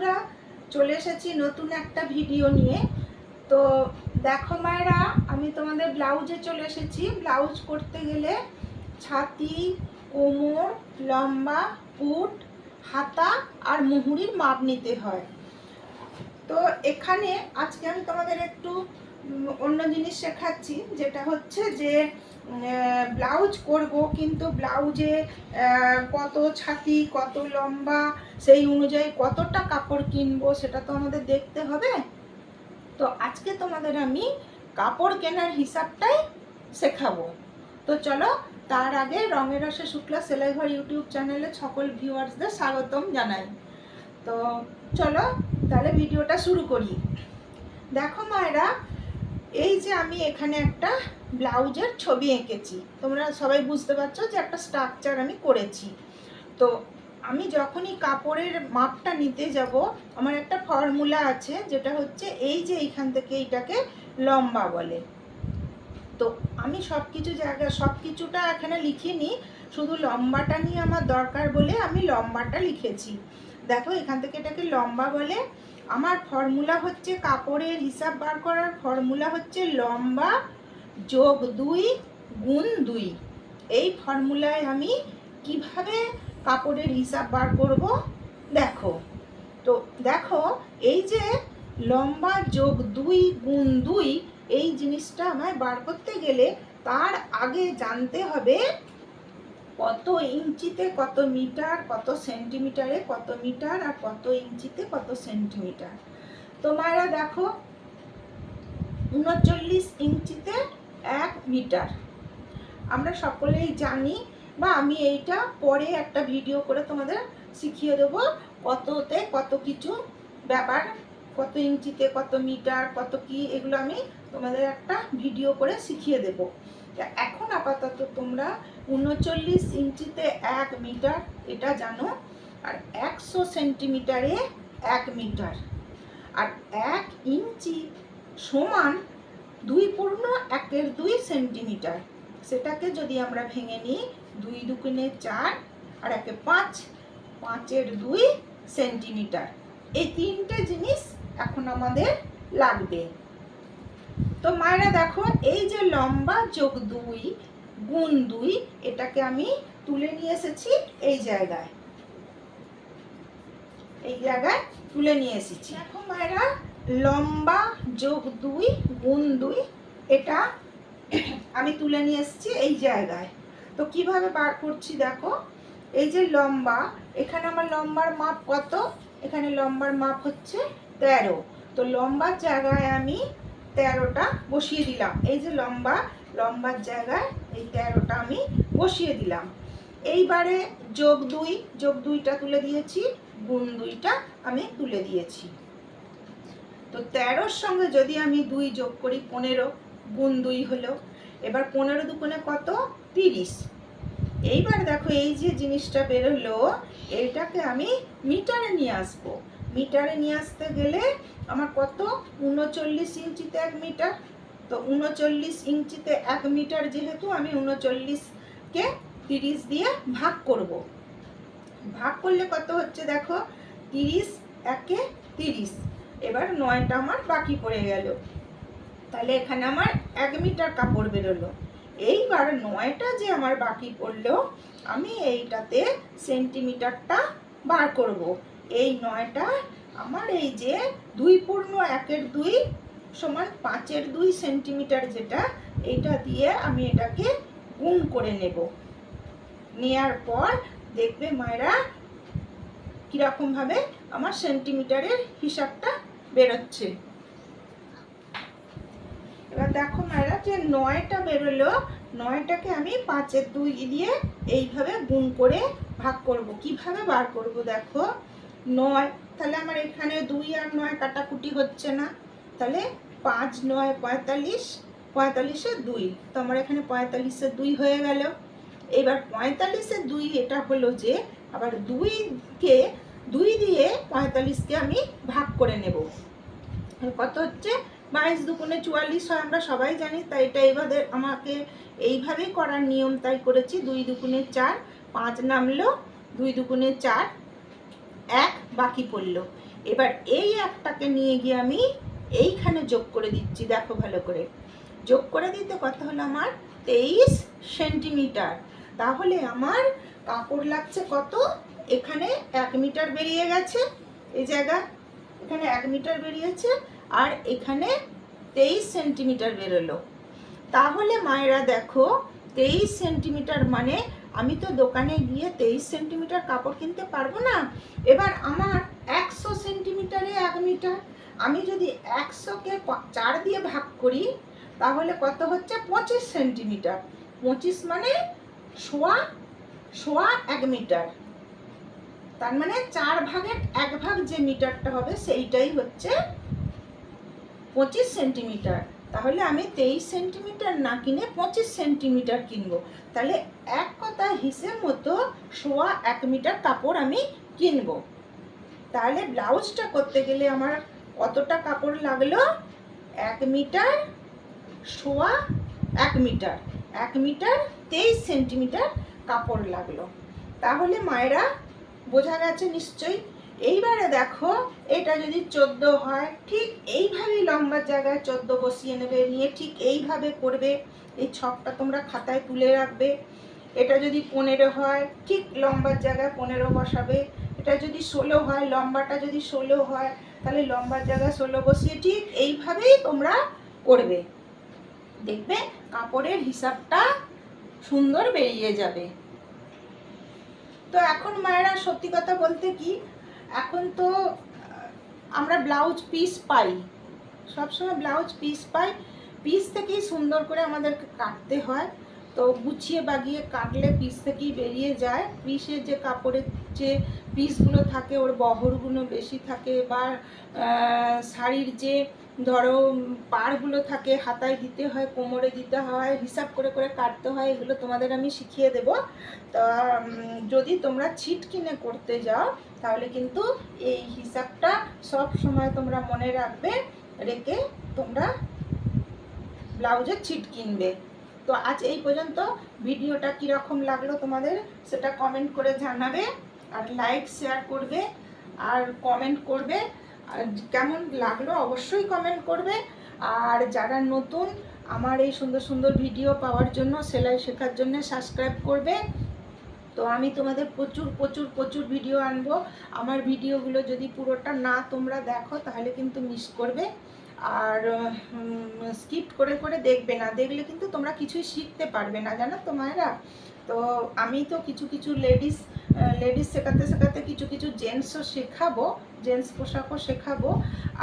বন্ধুরা, চলে এসেছি নতুন একটা ভিডিও নিয়ে। তো দেখো মায়েরা, আমি তোমাদের ব্লাউজে চলে এসেছি। ব্লাউজ করতে গেলে ছাতি, কোমর, লম্বা পুট হাতা আর মুহুরির মাপ নিতে হয়। তো এখানে আজকে আমি তোমাদের একটু অন্য জিনিস শেখাচ্ছি, যেটা হচ্ছে যে ব্লাউজ করব, কিন্তু ব্লাউজে কত ছাতি, কত লম্বা, সেই অনুযায়ী কতটা কাপড় কিনবো, সেটা তো আমাদের দেখতে হবে। তো আজকে তোমাদের আমি কাপড় কেনার হিসাবটাই শেখাবো। তো চলো, তার আগে রঙের রসে শুক্লা সেলাই ঘর ইউটিউব চ্যানেলে সকল ভিউয়ার্সদের স্বাগতম জানাই। তো চলো, তাহলে ভিডিওটা শুরু করি। দেখো মায়েরা এই যে আমি এখানে একটা ব্লাউজের ছবি এঁকেছি। তোমরা সবাই বুঝতে পারছ যে একটা স্ট্রাকচার আমি করেছি। তো আমি যখনই কাপড়ের মাপটা নিতে যাব, আমার একটা ফর্মুলা আছে যেটা হচ্ছে এই যে এইখান থেকে এইটাকে লম্বা বলে। তো আমি সব কিছু জায়গা সব কিছুটা এখানে লিখিনি, শুধু লম্বাটা নিয়ে আমার দরকার বলে আমি লম্বাটা লিখেছি। দেখো এখান থেকে এটাকে লম্বা বলে আমার ফর্মুলা হচ্ছে কাপড়ের হিসাব বার করার ফর্মুলা হচ্ছে লম্বা যোগ দুই গুণ দুই। এই ফর্মুলায় আমি কীভাবে কাপড়ের হিসাব বার করব? দেখো। তো দেখো, এই যে লম্বা যোগ দুই গুণ দুই, এই জিনিসটা আমায় বার করতে গেলে তার আগে জানতে হবে কত ইঞ্চিতে কত মিটার, কত সেন্টিমিটারে কত মিটার আর কত ইঞ্চিতে কত সেন্টিমিটার? তোমরা দেখো, উনচল্লিশ ইঞ্চিতে এক মিটার। আমরা সকলেই জানি বা আমি এইটা পরে একটা ভিডিও করে তোমাদের শিখিয়ে দেবো কততে কত কিছু ব্যাপার, কত ইঞ্চিতে কত মিটার, কত কি, এগুলো আমি তোমাদের একটা ভিডিও করে শিখিয়ে দেব। তা এখন আপাতত তোমরা উনচল্লিশ ইঞ্চিতে এক মিটার, এটা জানো, আর একশো সেন্টিমিটারে এক মিটার। আর এক ইঞ্চি সমান দুই পূর্ণ একের দুই সেন্টিমিটার। সেটাকে যদি আমরা ভেঙে নিই, দুই দুগুণে চার আর একে পাঁচ, পাঁচের দুই সেন্টিমিটার। এই তিনটে জিনিস এখন আমাদের লাগবে। তো মায়েরা দেখো, এই যে লম্বা যোগ দুই, গুণ দুই, এটাকে আমি তুলে নিয়ে এসেছি এই জায়গায়। এই জায়গায় তুলে নিয়ে এসেছি। দেখো মায়েরা, লম্বা যোগ দুই, গুণ দুই, এটা আমি তুলে নিয়ে এসেছি এই জায়গায়। তো কীভাবে বার করছি দেখো, এই যে লম্বা, এখানে আমার লম্বার মাপ কত? এখানে লম্বার মাপ হচ্ছে তেরো। তো লম্বার জায়গায় আমি তেরোটা বসিয়ে দিলাম। এই যে লম্বা, লম্বার জায়গায় এই তেরোটা আমি বসিয়ে দিলাম। এইবারে যোগ দুই, যোগ দুইটা তুলে দিয়েছি, গুণ দুইটা আমি তুলে দিয়েছি। তো তেরোর সঙ্গে যদি আমি দুই যোগ করি পনেরো, গুণ দুই হলো। এবার পনেরো দুগুণে কত? তিরিশ। এইবার দেখো এই যে জিনিসটা বেরোলো এইটাকে আমি মিটারে নিয়ে আসব। মিটারে নিয়ে আসতে গেলে আমার কত? উনচল্লিশ ইঞ্চিতে এক মিটার। তো উনচল্লিশ ইঞ্চিতে এক মিটার যেহেতু, আমি উনচল্লিশকে তিরিশ দিয়ে ভাগ করব। ভাগ করলে কত হচ্ছে দেখো? তিরিশ একে তিরিশ। এবার নয়টা আমার বাকি পড়ে গেল। তাহলে এখানে আমার এক মিটার কাপড় বেরোলো। এইবার নয়টা যে আমার বাকি পড়ল, আমি এইটাতে সেন্টিমিটারটা বার করব। এই নয়টা আমার এই যে দুই পূর্ণ একের দুই সমান পাঁচের দুই সেন্টিমিটার যেটা এটা দিয়ে আমি এটাকে গুণ করে নেব। নেয়ার পর দেখবে মায়েরা কীরকমভাবে আমার সেন্টিমিটারের হিসাবটা বেরোচ্ছে। এবার দেখো মায়েরা যে নয়টা বেরোলো, নয়টাকে আমি পাঁচের দুই দিয়ে এইভাবে গুণ করে ভাগ করব। কীভাবে বার করব দেখো? নয়, তাহলে আমার এখানে দুই আর নয় কাটাকুটি হচ্ছে না। তাহলে পাঁচ নয় পঁয়তাল্লিশ, পঁয়তাল্লিশে দুই। তো আমার এখানে পঁয়তাল্লিশে দুই হয়ে গেল। এবার পঁয়তাল্লিশে দুই, এটা হলো যে আবার দুইকে, দুই দিয়ে পঁয়তাল্লিশকে আমি ভাগ করে নেব। কত হচ্ছে? বাইশ দুগুণে চুয়াল্লিশ হয়, আমরা সবাই জানি, তাই এটা এইভাবে আমাকে এইভাবেই করার নিয়ম তাই করেছি। দুই দুগুণে চার, পাঁচ নামলো, দুই দুগুণে চার এক বাকি পড়ল। এবার এই একটাকে নিয়ে গিয়ে আমি এইখানে যোগ করে দিচ্ছি, দেখো ভালো করে। যোগ করে দিতে কত হলো আমার? তেইশ সেন্টিমিটার। তাহলে আমার কাপড় লাগছে কত? এখানে এক মিটার বেরিয়ে গেছে এই জায়গা। এখানে এক মিটার বেরিয়েছে আর এখানে তেইশ সেন্টিমিটার বেরোলো। তাহলে মায়েরা দেখো, তেইশ সেন্টিমিটার মানে আমি তো দোকানে গিয়ে তেইশ সেন্টিমিটার কাপড় কিনতে পারব না। এবার আমার একশো সেন্টিমিটারে এক মিটার। আমি যদি একশোকে চার দিয়ে ভাগ করি, তাহলে কত হচ্ছে? পঁচিশ সেন্টিমিটার। পঁচিশ মানে সোয়া সোয়া এক মিটার। তার মানে চার ভাগের এক ভাগ যে মিটারটা হবে, সেইটাই হচ্ছে পঁচিশ সেন্টিমিটার। তাহলে আমি তেইশ সেন্টিমিটার না কিনে পঁচিশ সেন্টিমিটার কিনবো। তাহলে এক কথা হিসেব মতো সোয়া এক মিটার কাপড় আমি কিনবো। তাহলে ব্লাউজটা করতে গেলে আমার কতটা কাপড় লাগল? এক মিটার সোয়া এক মিটার এক মিটার তেইশ সেন্টিমিটার কাপড় লাগল। তাহলে মায়েরা, বোঝা গেছে নিশ্চয়ই এইবারে দেখো, এটা যদি চোদ্দ হয়, ঠিক এইভাবেই লম্বা জায়গায় চোদ্দ বসিয়ে নেবে, নিয়ে ঠিক এইভাবে করবে। এই ছকটা তোমরা খাতায় তুলে রাখবে। এটা যদি পনেরো হয়, ঠিক লম্বার জায়গায় পনেরো বসাবে। এটা যদি ষোলো হয়, লম্বাটা যদি ষোলো হয়, তাহলে লম্বার জায়গায় ষোলো বসিয়ে ঠিক এইভাবেই তোমরা করবে। দেখবে কাপড়ের হিসাবটা সুন্দর বেরিয়ে যাবে। তো এখন মায়েরা সত্যি কথা বলতে কি এখন তো, আমরা ব্লাউজ পিস পাই। সবসময় ব্লাউজ পিস পাই। পিস থেকেই সুন্দর করে আমাদেরকে কাটতে হয়। তো গুছিয়ে বাগিয়ে কাটলে পিস থেকেই বেরিয়ে যায়। পিসের যে কাপড়ের যে পিসগুলো থাকে, ওর বহরগুলো বেশি থাকে বা শাড়ির যে, ধরো, পাড়গুলো থাকে, হাতায় দিতে হয়, কোমরে দিতে হয়, হিসাব করে করে কাটতে হয়, এগুলো তোমাদের আমি শিখিয়ে দেব। তা যদি তোমরা ছিট কিনে করতে যাও, তাহলে কিন্তু এই হিসাবটা সব সময় তোমরা মনে রাখবে, রেখে তোমরা ব্লাউজের ছিট কিনবে। তো আজ এই পর্যন্ত। ভিডিওটা কীরকম লাগল তোমাদের, সেটা কমেন্ট করে জানাবে। আর লাইক শেয়ার করবে আর কমেন্ট করবে। আর কেমন লাগল অবশ্যই কমেন্ট করবে। আর যারা নতুন, আমার এই সুন্দর সুন্দর ভিডিও পাওয়ার জন্য, সেলাই শেখার জন্য সাবস্ক্রাইব করবে। তো আমি তোমাদের প্রচুর প্রচুর প্রচুর ভিডিও আনব। আমার ভিডিওগুলো যদি পুরোটা না তোমরা দেখো, তাহলে কিন্তু মিস করবে। আর স্কিপ করে করে দেখবে না। দেখলে কিন্তু তোমরা কিছুই শিখতে পারবে না, জানো তো মায়েরা? তো আমি তো কিছু কিছু লেডিস লেডিস শেখাতে শেখাতে কিছু কিছু জেন্টসও শেখাবো জেন্টস পোশাকও শেখাবো,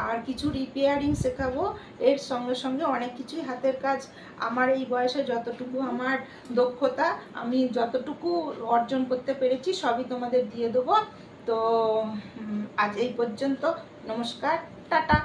আর কিছু রিপেয়ারিং শেখাবো। এর সঙ্গে সঙ্গে অনেক কিছুই হাতের কাজ। আমার এই বয়সে যতটুকু আমার দক্ষতা, আমি যতটুকু অর্জন করতে পেরেছি, সবই তোমাদের দিয়ে দেবো। তো আজ এই পর্যন্ত। নমস্কার। টাটা।